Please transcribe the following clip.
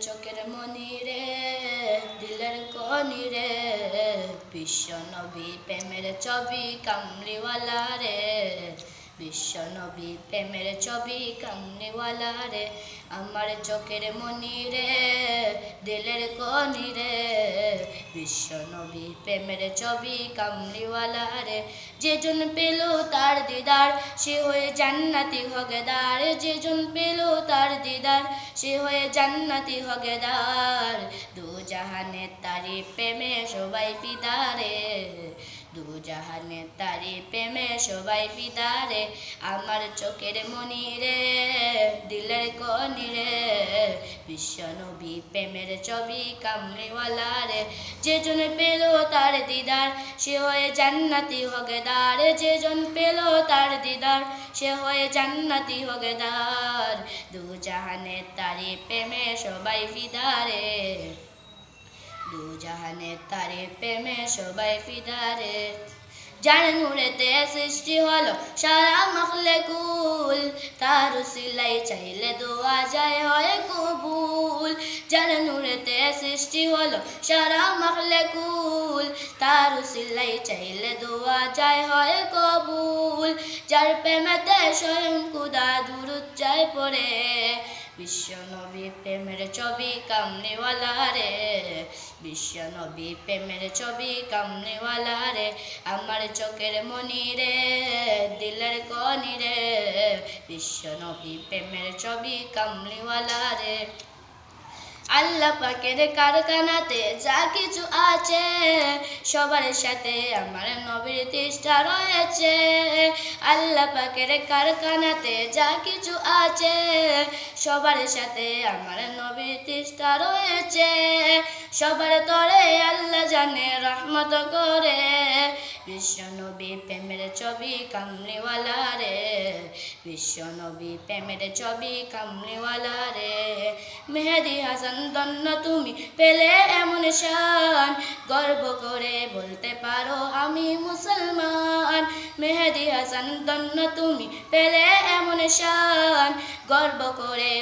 চোখের মনি রে দিলের কনি রে বিশ্ব নবী প্রেমের ছবি কামলিওয়ালা রে বিশ্ব নবী প্রেমের ছবি কামলিওয়ালা রে আমার চোখের মনি রে দিলের কনি রে বিশ্ব নবী প্রেমের ছবি কামলিওয়ালা রে যেজন পেল তার দিদার, সে হয়ে জান্নাতি হগেদার যেজন পেল তার দিদার, সে হয়ে জান্নাতি হগেদার দু জাহানে তারি প্রেমে সবাই পিদারে দু জাহানে তারি প্রেমে সবাই পিদারে আমার চোখের মনি রে দিলের কনি রে বিশ্ব নবী প্রেমের ছবি কামলিওয়ালা রে যেজন পেল তার দিদার, সে হয়ে জান্নাতি হগেদার যেজন পেল তার দিদার, সে হয়ে জান্নাতি হগেদার দু জাহানে তারি প্রেমে সবাই ফিদারে দু জাহানে তারে প্রেমে সবাই ফিদারে। যার নূরেতে সৃষ্টি হলো সারা মখলে কুল তার সিলাই চাইলে দোয়া যায় হয় কবুল। যার নূরেতে সৃষ্টি হলো সারা মখলে কুল তার সিলাই চাইলে দোয়া যায় হয় কবুল। যার প্রেমেতে স্বয়ং কুদা দূর যায় পড়ে, বিশ্ব নবী প্রেমের ছবি কামনেওয়ালা রে। বিশ্ব নবী প্রেমের ছবি কামনেওয়ালা রে আমার চোখের মনি রে দিলের কনি রে বিশ্ব নবী প্রেমের ছবি কামলিওয়ালা রে আল্লাহ পাকের কারখানাতে যা কিছু আছে, সবার সাথে আমার নবীর তিষ্ঠা রয়েছে। আল্লাহ পাকের কারখানাতে যা কিছু আছে, সবার সাথে আমার নবীর তিষ্ঠা রয়েছে। সবার তরে আল্লাহ জানে রহমত করে। বিশ্ব নবী প্রেমের ছবি কামলিওয়ালা রে। বিশ্ব নবী প্রেমের ছবি কামলিওয়ালা রে। মেহেদি হাসান, দন্ন তুমি পেলে এমন শান। গর্ব করে বলতে পারো আমি মুসলমান। মেহেদি হাসান, দন্ন তুমি পেলে এমন শান। গর্ব করে